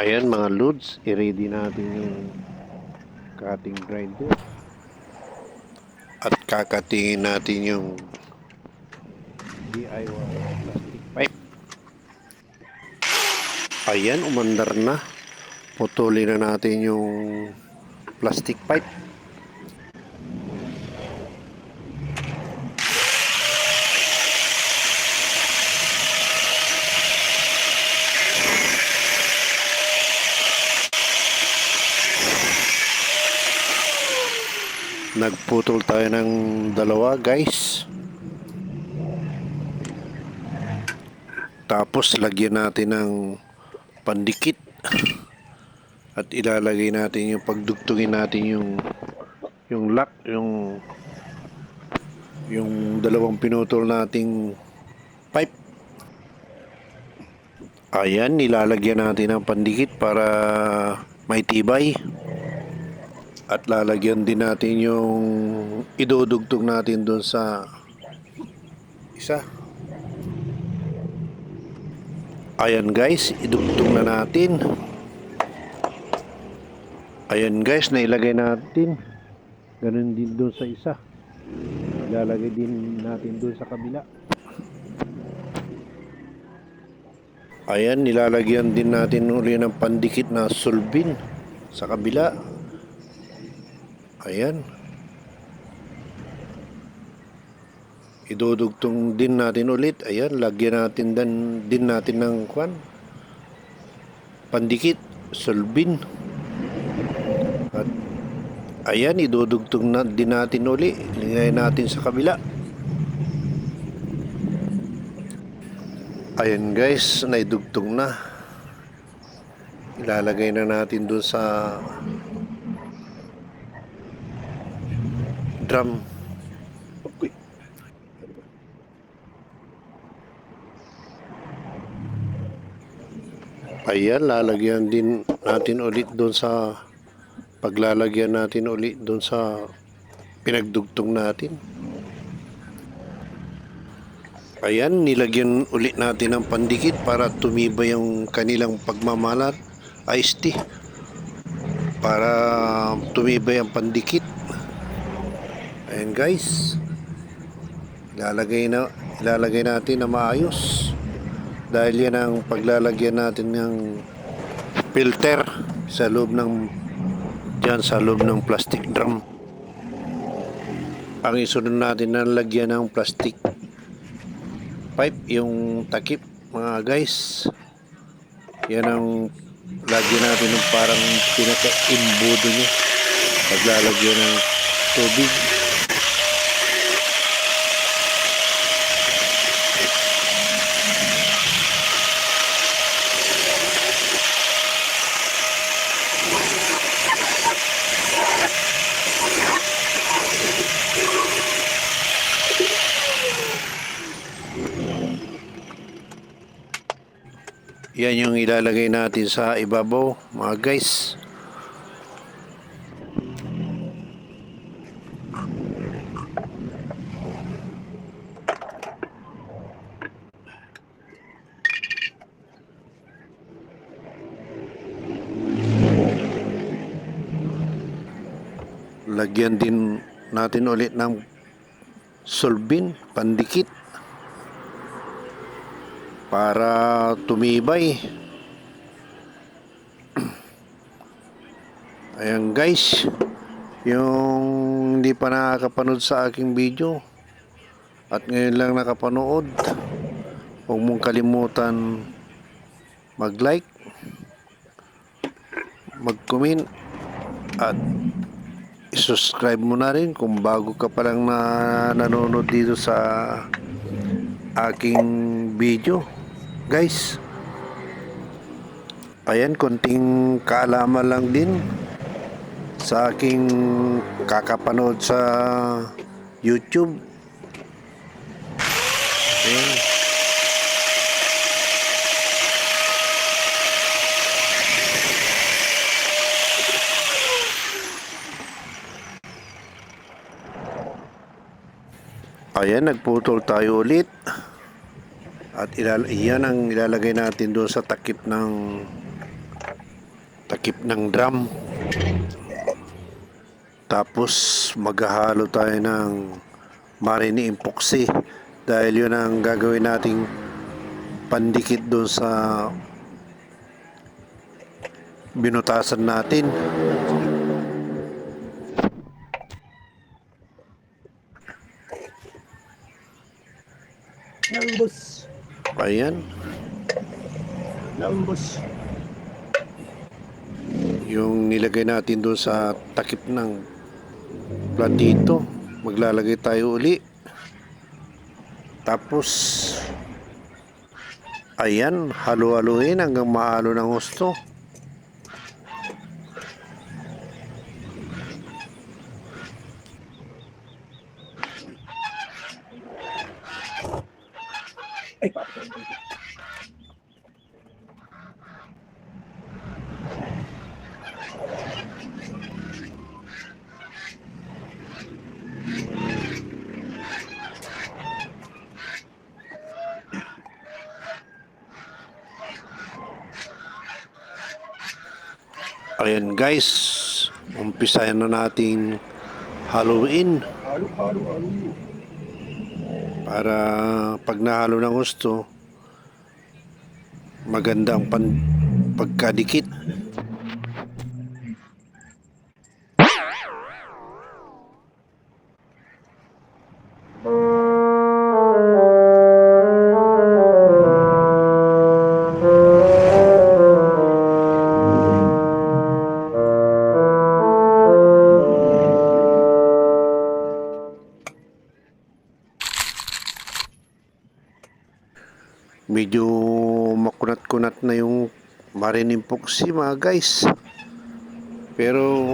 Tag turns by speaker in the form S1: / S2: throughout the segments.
S1: Ayan mga loads, i-ready natin yung cutting grinder. At kakatingin natin yung DIY plastic pipe. Ayan, umandar na. Putulin na natin yung plastic pipe. Nagputol tayo ng dalawa guys. Tapos lagyan natin ng pandikit. At ilalagay natin yung pagdugtungin natin yung yung lock, yung yung dalawang pinutol nating pipe. Ayan, nilalagyan natin ng pandikit para may tibay. At lalagyan din natin yung idudugtog natin doon sa isa. Ayan guys, idugtog na natin. Ayan guys, nailagay natin. Ganun din doon sa isa. Ilalagay din natin doon sa kabila. Ayan, nilalagyan din natin uli ng pandikit na sulbin sa kabila. Ayan. Idudugtong din natin ulit. Ayan, lagyan natin din, din natin ng kwan. Pandikit, sulbin. At ayan, idudugtong na din natin uli. Lingay natin sa kabila. Ayan guys, naidugtong na. Ilalagay na natin dun sa drum. Ayan, lalagyan din natin ulit doon sa paglalagyan natin ulit doon sa pinagdugtong natin. Ayan, nilagyan ulit natin ng pandikit para tumibay yung kanilang pagmamalat. Iced tea. Para tumibay ang pandikit. Guys. Ilalagay na ilalagay natin na maayos. Dahil yan ang paglalagyan natin ng filter sa loob ng diyan sa loob ng plastic drum. Ang isunod natin na lagyan ng plastic pipe yung takip mga guys. Yan ang lagyan natin ng parang pinaka-imbudo niya. Paglalagyan ng tubig. Yan yung ilalagay natin sa ibabaw, mga guys. Lagyan din natin ulit ng solvin, pandikit para tumibay. Ayan guys, yung hindi pa nakakapanood sa aking video at ngayon lang nakapanood, huwag mong kalimutan mag-like, mag-comment at i-subscribe mo na rin kung bago ka pa lang na nanonood dito sa aking video guys ayan konting kaalaman lang din sa aking kakapanood sa youtube ayan Ayan, nagputol tayo ulit. At ilal iyan ang ilalagay natin doon sa takip ng takip ng drum. Tapos maghahalo tayo ng marini epoxy dahil yun ang gagawin nating pandikit doon sa binutasan natin.
S2: Lambos.
S1: Ayan,
S2: Lambos.
S1: yung nilagay natin doon sa takip ng platito. Maglalagay tayo uli. Tapos, ayan, halo-haluin hanggang mahalo ng gusto. Ayan guys, umpisahan na natin haluin para pag nahalo ng gusto, maganda ang pan, pagkadikit. Marining epoxy mga guys. Pero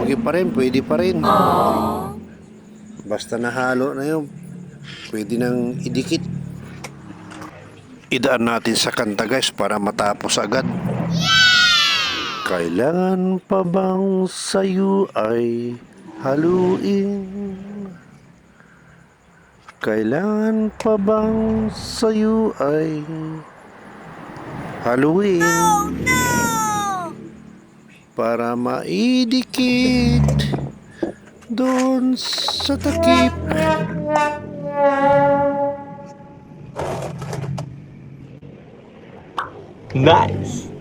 S1: okay pa rin, pwede pa rin. Basta nahalo na yun, pwede nang idikit. Idaan natin sa kanta guys para matapos agad. Kailangan pa bang sa'yo ay haluin? Kailangan pa bang sa'yo ay haluin? Para maidikit doon sa takip.
S2: Nice.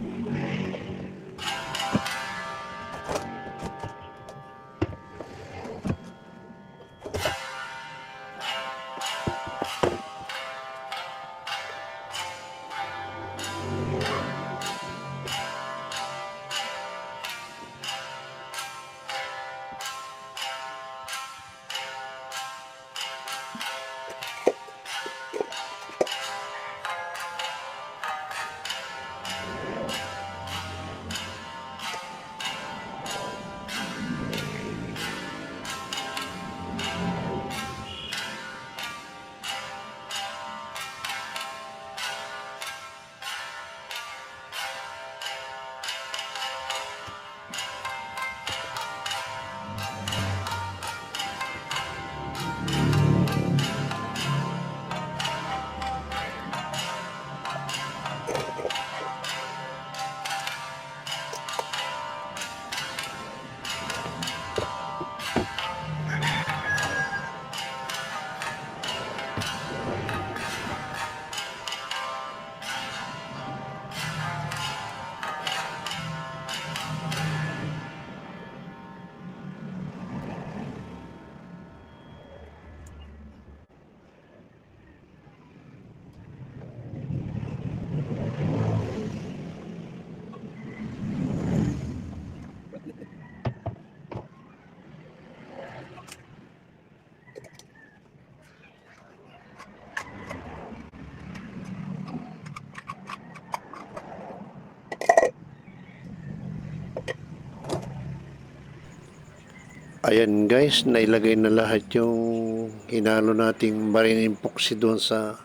S1: Ayan guys, nailagay na lahat yung hinalo nating marine epoxy doon sa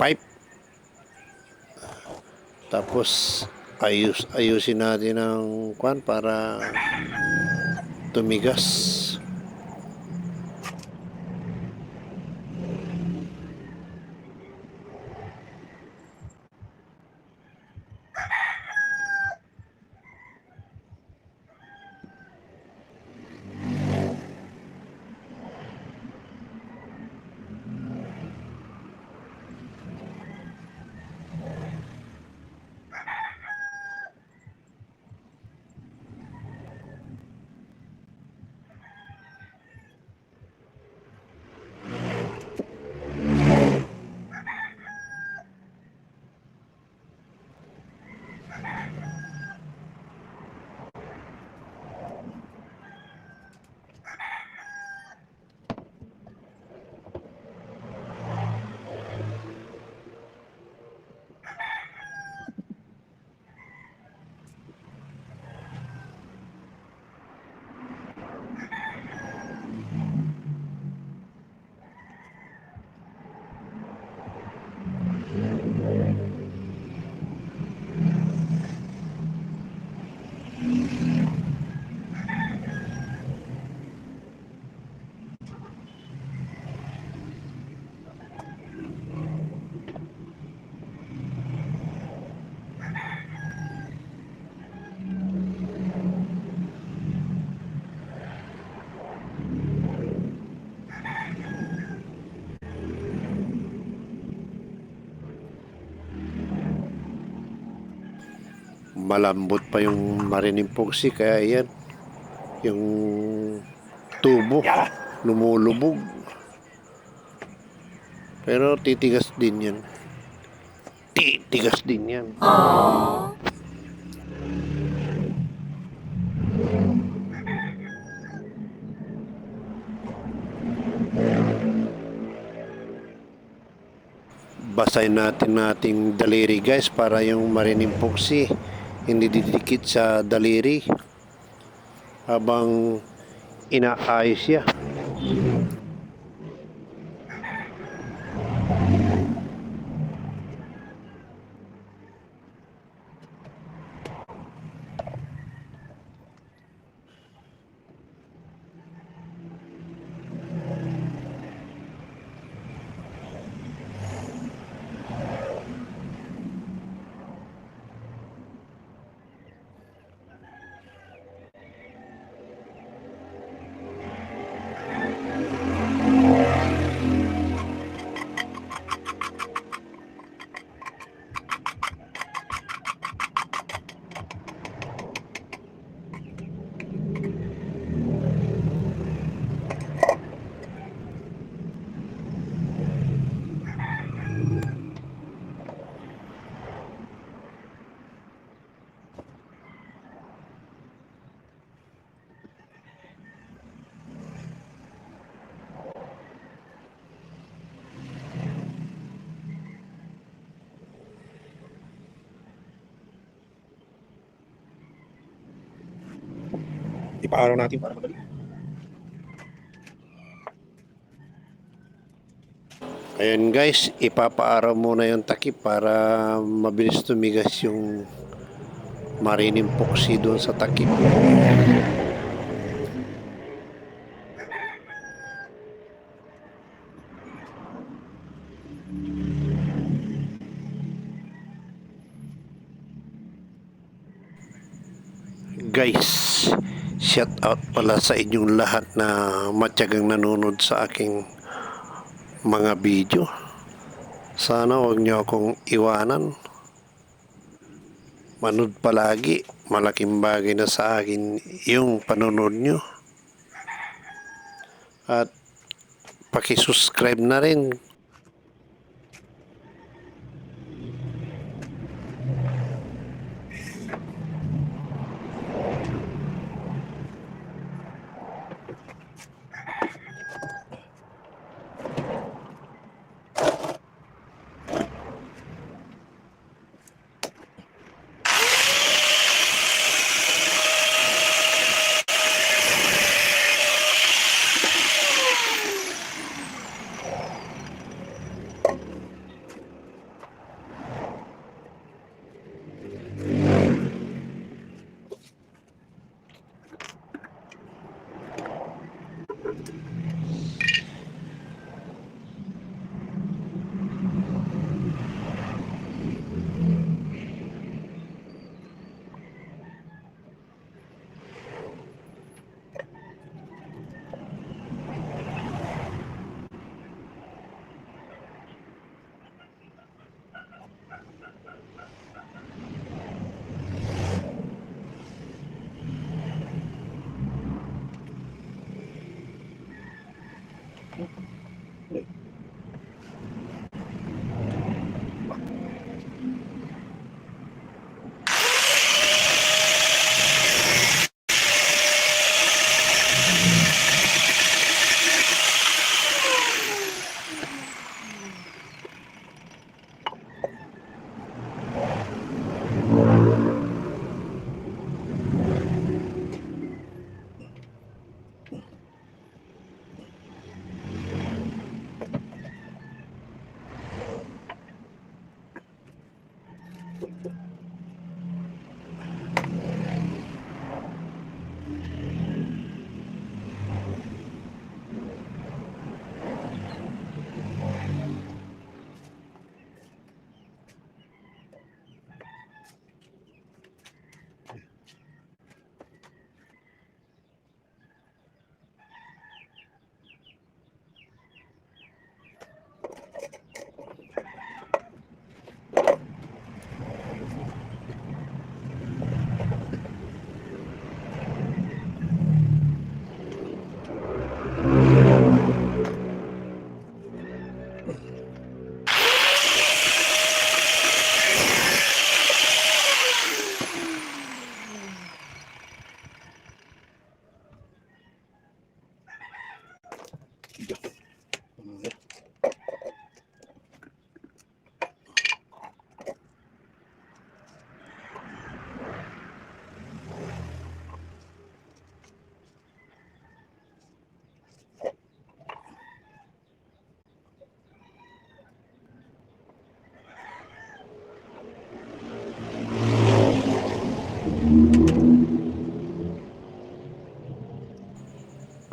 S1: pipe. Tapos ayus ayusin natin ang kwan para tumigas. Mm-hmm. Malambot pa yung marining poxy kaya yan yung tubo lumulubog. Pero titigas din yan. Titigas din yan. Basahin natin nating daliri guys para yung marining poxy hindi didikit sa daliri habang inaayos siya
S2: Ipaaraw natin para madali.
S1: Ayan guys, ipapaaraw muna yung takip para mabilis tumigas yung marining poxy doon sa takip. Guys, shout out pala sa inyong lahat na matyagang nanonood sa aking mga video. Sana huwag niyo akong iwanan. Manood palagi. Malaking bagay na sa akin yung panonood nyo. At pakisubscribe na rin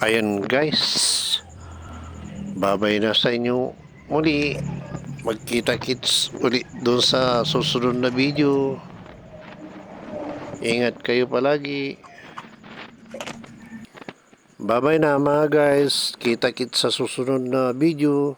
S1: Ayan guys. Babay na sa inyo muli. Magkita kits uli doon sa susunod na video. Ingat kayo palagi. Bye-bye na mga guys. Kita kits sa susunod na video.